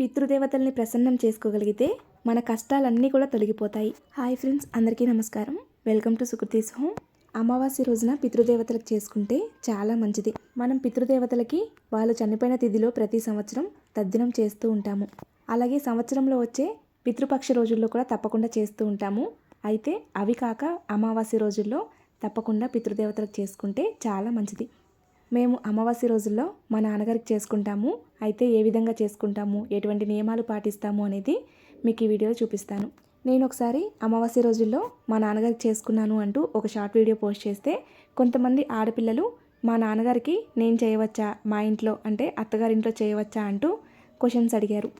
పితృదేవతల్ని ప్రసన్నం చేసుకోగలిగితే మన కష్టాలన్నీ కూడా తొలగిపోతాయి. హాయ్ ఫ్రెండ్స్ అందరికీ నమస్కారం. Welcome to Sukruthi's home. అమావాస్య రోజున పితృదేవతలకు చేసుకుంటే చాలా మంచిది. మనం పితృదేవతలకి వాళ్ళు చనిపోయిన తిథిలో ప్రతి సంవత్సరం తద్దినం చేస్తూ ఉంటాము. అలాగే సంవత్సరంలో వచ్చే పితృపక్ష రోజుల్లో కూడా తప్పకుండా చేస్తూ ఉంటాము. అయితే అవి కాక అమావాస్య రోజుల్లో తప్పకుండా పితృదేవతలకు చేసుకుంటే చాలా మంచిది. మేము అమావాస్య రోజుల్లో మా నాన్నగారికి చేసుకుంటాము. అయితే ఏ విధంగా చేసుకుంటాము? ఎటువంటి నియమాలు పాటిస్తాము అనేది మీకు ఈ వీడియోలో చూపిస్తాను. నేను ఒకసారి అమావాస్య రోజుల్లో మా నాన్నగారికి చేసుకున్నాను అంటూ ఒక షార్ట్ వీడియో పోస్ట్ చేస్తే కొంతమంది ఆడపిల్లలు మా నాన్నగారికి నేను చేయవచ్చా? మా ఇంట్లో అంటే అత్తగారింట్లో చేయవచ్చా? అంటూ క్వశ్చన్స్ అడిగారు.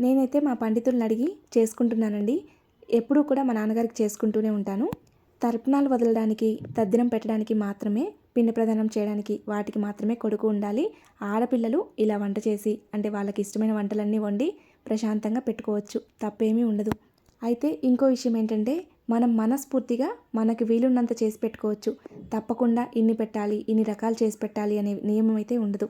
నేనైతే మా పండితులను అడిగి చేసుకుంటున్నానండి. ఎప్పుడూ కూడా మా నాన్నగారికి చేసుకుంటూనే ఉంటాను. తర్పణాలు వదలడానికి తద్దినం పెట్టడానికి మాత్రమే పిండి ప్రదానం చేయడానికి వాటికి మాత్రమే కొడుకు ఉండాలి. ఆడపిల్లలు ఇలా వంట చేసి అంటే వాళ్ళకి ఇష్టమైన వంటలన్నీ వండి ప్రశాంతంగా పెట్టుకోవచ్చు. తప్పేమీ ఉండదు. అయితే ఇంకో విషయం ఏంటంటే మనం మనస్ఫూర్తిగా మనకి వీలున్నంత చేసి పెట్టుకోవచ్చు. తప్పకుండా ఇన్ని పెట్టాలి ఇన్ని రకాలు చేసి పెట్టాలి అనే నియమం అయితే ఉండదు.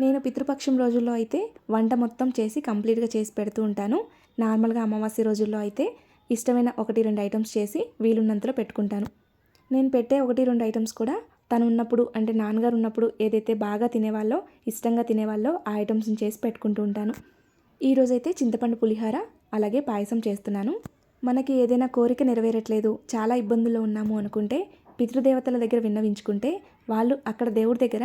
నేను పితృపక్షం రోజుల్లో అయితే వంట మొత్తం చేసి కంప్లీట్గా చేసి పెడుతూ ఉంటాను. నార్మల్గా అమావాస్య రోజుల్లో అయితే ఇష్టమైన ఒకటి రెండు ఐటమ్స్ చేసి వీలున్నంతలో పెట్టుకుంటాను. నేను పెట్టే ఒకటి రెండు ఐటమ్స్ కూడా తను ఉన్నప్పుడు అంటే నాన్నగారు ఉన్నప్పుడు ఏదైతే బాగా తినేవాళ్ళో ఇష్టంగా తినేవాళ్ళో ఆ ఐటమ్స్ని చేసి పెట్టుకుంటూ ఉంటాను. ఈరోజైతే చింతపండు పులిహార అలాగే పాయసం చేస్తున్నాను. మనకి ఏదైనా కోరిక నెరవేరట్లేదు చాలా ఇబ్బందుల్లో ఉన్నాము అనుకుంటే పితృదేవతల దగ్గర విన్నవించుకుంటే వాళ్ళు అక్కడ దేవుడి దగ్గర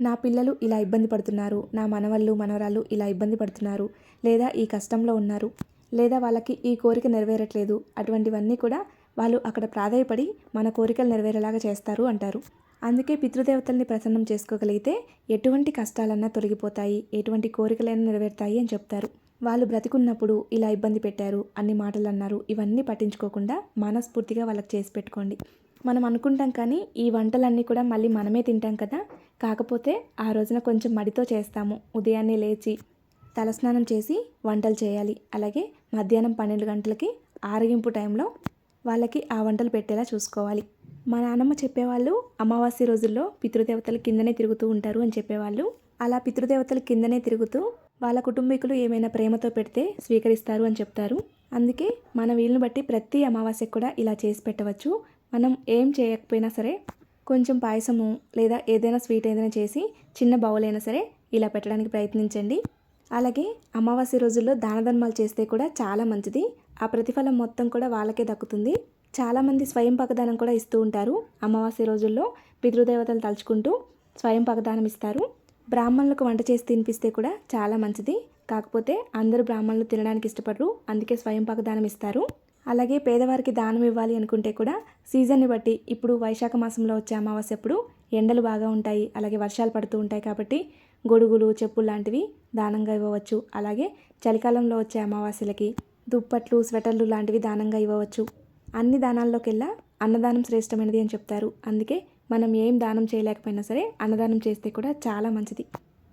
నా పిల్లలు ఇలా ఇబ్బంది పడుతున్నారు నా మనవళ్ళు మనవరాలు ఇలా ఇబ్బంది పడుతున్నారు లేదా ఈ కష్టంలో ఉన్నారు లేదా వాళ్ళకి ఈ కోరిక నెరవేరట్లేదు అటువంటివన్నీ కూడా వాళ్ళు అక్కడ ప్రాధాయపడి మన కోరికలు నెరవేరేలాగా చేస్తారు అంటారు. అందుకే పితృదేవతల్ని ప్రసన్నం చేసుకోగలిగితే ఎటువంటి కష్టాలన్నా తొలగిపోతాయి ఎటువంటి కోరికలైనా నెరవేరుతాయి అని చెప్తారు. వాళ్ళు బ్రతికున్నప్పుడు ఇలా ఇబ్బంది పెట్టారు అన్ని మాటలు అన్నారు ఇవన్నీ పట్టించుకోకుండా మనస్ఫూర్తిగా వాళ్ళకి చేసి పెట్టుకోండి. మనం అనుకుంటాం కానీ ఈ వంటలన్నీ కూడా మళ్ళీ మనమే తింటాం కదా. కాకపోతే ఆ రోజున కొంచెం మడితో చేస్తాము. ఉదయాన్నే లేచి తలస్నానం చేసి వంటలు చేయాలి. అలాగే మధ్యాహ్నం పన్నెండు గంటలకి ఆరగింపు టైంలో వాళ్ళకి ఆ వంటలు పెట్టేలా చూసుకోవాలి. మా నాన్నమ్మ చెప్పేవాళ్ళు అమావాస్య రోజుల్లో పితృదేవతల కిందనే తిరుగుతూ ఉంటారు అని చెప్పేవాళ్ళు. అలా పితృదేవతల కిందనే తిరుగుతూ వాళ్ళ కుటుంబీకులు ఏమైనా ప్రేమతో పెడితే స్వీకరిస్తారు అని చెప్తారు. అందుకే మన వీలును బట్టి ప్రతి అమావాస్యకు కూడా ఇలా చేసి పెట్టవచ్చు. మనం ఏం చేయకపోయినా సరే కొంచెం పాయసము లేదా ఏదైనా స్వీట్ ఏదైనా చేసి చిన్న బౌల్ అయినా సరే ఇలా పెట్టడానికి ప్రయత్నించండి. అలాగే అమావాస్య రోజుల్లో దాన ధర్మాలు చేస్తే కూడా చాలా మంచిది. ఆ ప్రతిఫలం మొత్తం కూడా వాళ్ళకే దక్కుతుంది. చాలామంది స్వయం పకదానం కూడా ఇస్తూ ఉంటారు అమావాస్య రోజుల్లో పితృదేవతలు తలుచుకుంటూ స్వయం పకదానం ఇస్తారు. బ్రాహ్మణులకు వంట చేసి తినిపిస్తే కూడా చాలా మంచిది. కాకపోతే అందరూ బ్రాహ్మణులు తినడానికి ఇష్టపడరు. అందుకే స్వయం పకదానం ఇస్తారు. అలాగే పేదవారికి దానం ఇవ్వాలి అనుకుంటే కూడా సీజన్ని బట్టి ఇప్పుడు వైశాఖ మాసంలో వచ్చే అమావాస్య అప్పుడు ఎండలు బాగా ఉంటాయి. అలాగే వర్షాలు పడుతూ ఉంటాయి కాబట్టి గొడుగులు చెప్పులు లాంటివి దానంగా ఇవ్వవచ్చు. అలాగే చలికాలంలో వచ్చే అమావాస్యలకి దుప్పట్లు స్వెటర్లు లాంటివి దానంగా ఇవ్వవచ్చు. అన్ని దానాల్లోకెల్లా అన్నదానం శ్రేష్టమైనది అని చెప్తారు. అందుకే మనం ఏం దానం చేయలేకపోయినా సరే అన్నదానం చేస్తే కూడా చాలా మంచిది.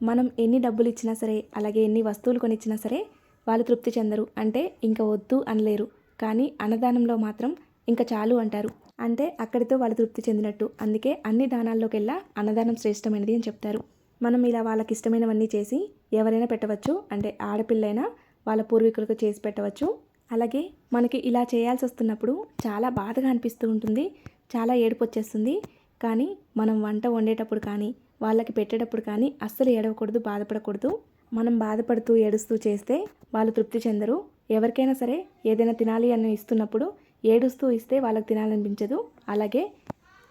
మనం ఎన్ని డబ్బులు ఇచ్చినా సరే అలాగే ఎన్ని వస్తువులు కొనిచ్చినా సరే వాళ్ళు తృప్తి చెందరు. అంటే ఇంకా వద్దు అనలేరు. కానీ అన్నదానంలో మాత్రం ఇంకా చాలు అంటారు. అంటే అక్కడితో వాళ్ళు తృప్తి చెందినట్టు. అందుకే అన్ని దానాల్లోకెల్లా అన్నదానం శ్రేష్టమైనది అని చెప్తారు. మనం ఇలా వాళ్ళకి ఇష్టమైనవన్నీ చేసి ఎవరైనా పెట్టవచ్చు. అంటే ఆడపిల్లైనా వాళ్ళ పూర్వీకులకు చేసి పెట్టవచ్చు. అలాగే మనకి ఇలా చేయాల్సి వస్తున్నప్పుడు చాలా బాధగా అనిపిస్తూ ఉంటుంది చాలా ఏడుపు వచ్చేస్తుంది. కానీ మనం వంట వండేటప్పుడు కానీ వాళ్ళకి పెట్టేటప్పుడు కానీ అస్సలు ఏడవకూడదు బాధపడకూడదు. మనం బాధపడుతూ ఏడుస్తూ చేస్తే వాళ్ళు తృప్తి చెందరు. ఎవరికైనా సరే ఏదైనా తినాలి అని ఇస్తున్నప్పుడు ఏడుస్తూ ఇస్తే వాళ్ళకి తినాలనిపించదు. అలాగే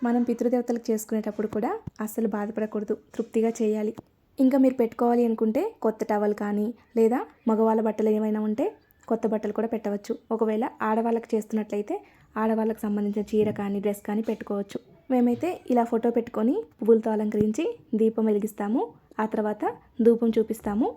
మనం పితృదేవతలకు చేసుకునేటప్పుడు కూడా అస్సలు బాధపడకూడదు తృప్తిగా చేయాలి. ఇంకా మీరు పెట్టుకోవాలి అనుకుంటే కొత్త టవల్ కానీ లేదా మగవాళ్ళ బట్టలు ఏమైనా ఉంటే కొత్త బట్టలు కూడా పెట్టవచ్చు. ఒకవేళ ఆడవాళ్ళకి చేస్తున్నట్లయితే ఆడవాళ్ళకి సంబంధించిన చీర కానీ డ్రెస్ కానీ పెట్టుకోవచ్చు. మేమైతే ఇలా ఫోటో పెట్టుకొని పువ్వులతో అలంకరించి దీపం వెలిగిస్తాము. ఆ తర్వాత ధూపం చూపిస్తాము.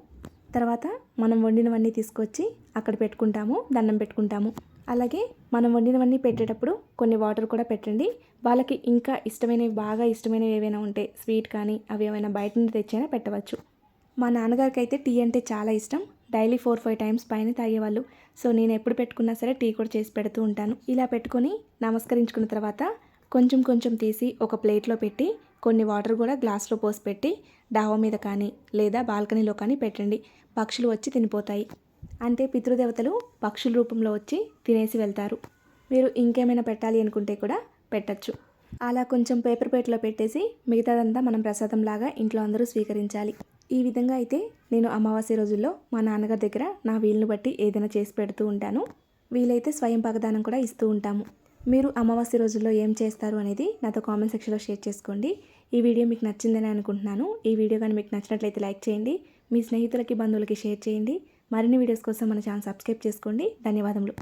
తర్వాత మనం వండినవన్నీ తీసుకొచ్చి అక్కడ పెట్టుకుంటాము దండం పెట్టుకుంటాము. అలాగే మనం వండినవన్నీ పెట్టేటప్పుడు కొన్ని వాటర్ కూడా పెట్టండి. వాళ్ళకి ఇంకా ఇష్టమైనవి బాగా ఇష్టమైనవి ఏవైనా ఉంటే స్వీట్ కానీ అవి ఏమైనా బయట నుండి తెచ్చైనా పెట్టవచ్చు. మా నాన్నగారికి అయితే టీ అంటే చాలా ఇష్టం. డైలీ ఫోర్ ఫైవ్ టైమ్స్ పైన తాగేవాళ్ళు. సో నేను ఎప్పుడు పెట్టుకున్నా సరే టీ కూడా చేసి పెడుతూ ఉంటాను. ఇలా పెట్టుకొని నమస్కరించుకున్న తర్వాత కొంచెం కొంచెం తీసి ఒక ప్లేట్లో పెట్టి కొన్ని వాటర్ కూడా గ్లాస్లో పోసి పెట్టి డావా మీద కానీ లేదా బాల్కనీలో కానీ పెట్టండి. పక్షులు వచ్చి తినిపోతాయి. అంటే పితృదేవతలు పక్షుల రూపంలో వచ్చి తినేసి వెళ్తారు. మీరు ఇంకేమైనా పెట్టాలి అనుకుంటే కూడా పెట్టచ్చు. అలా కొంచెం పేపర్ ప్లేట్లో పెట్టేసి మిగతాదంతా మనం ప్రసాదం లాగా ఇంట్లో అందరూ స్వీకరించాలి. ఈ విధంగా అయితే నేను అమావాస్య రోజుల్లో మా నాన్నగారి దగ్గర నా వీలుని బట్టి ఏదైనా చేసి పెడుతూ ఉంటాను. వీలైతే స్వయం పగదానం కూడా ఇస్తూ ఉంటాము. మీరు అమావాస్య రోజుల్లో ఏం చేస్తారు అనేది నాతో కామెంట్ సెక్షన్లో షేర్ చేసుకోండి. ఈ వీడియో మీకు నచ్చిందని అనుకుంటున్నాను. ఈ వీడియో కానీ మీకు నచ్చినట్లయితే లైక్ చేయండి. మీ స్నేహితులకి బంధువులకి షేర్ చేయండి. మరిన్ని వీడియోస్ కోసం మన ఛానల్ సబ్స్క్రైబ్ చేసుకోండి. ధన్యవాదములు.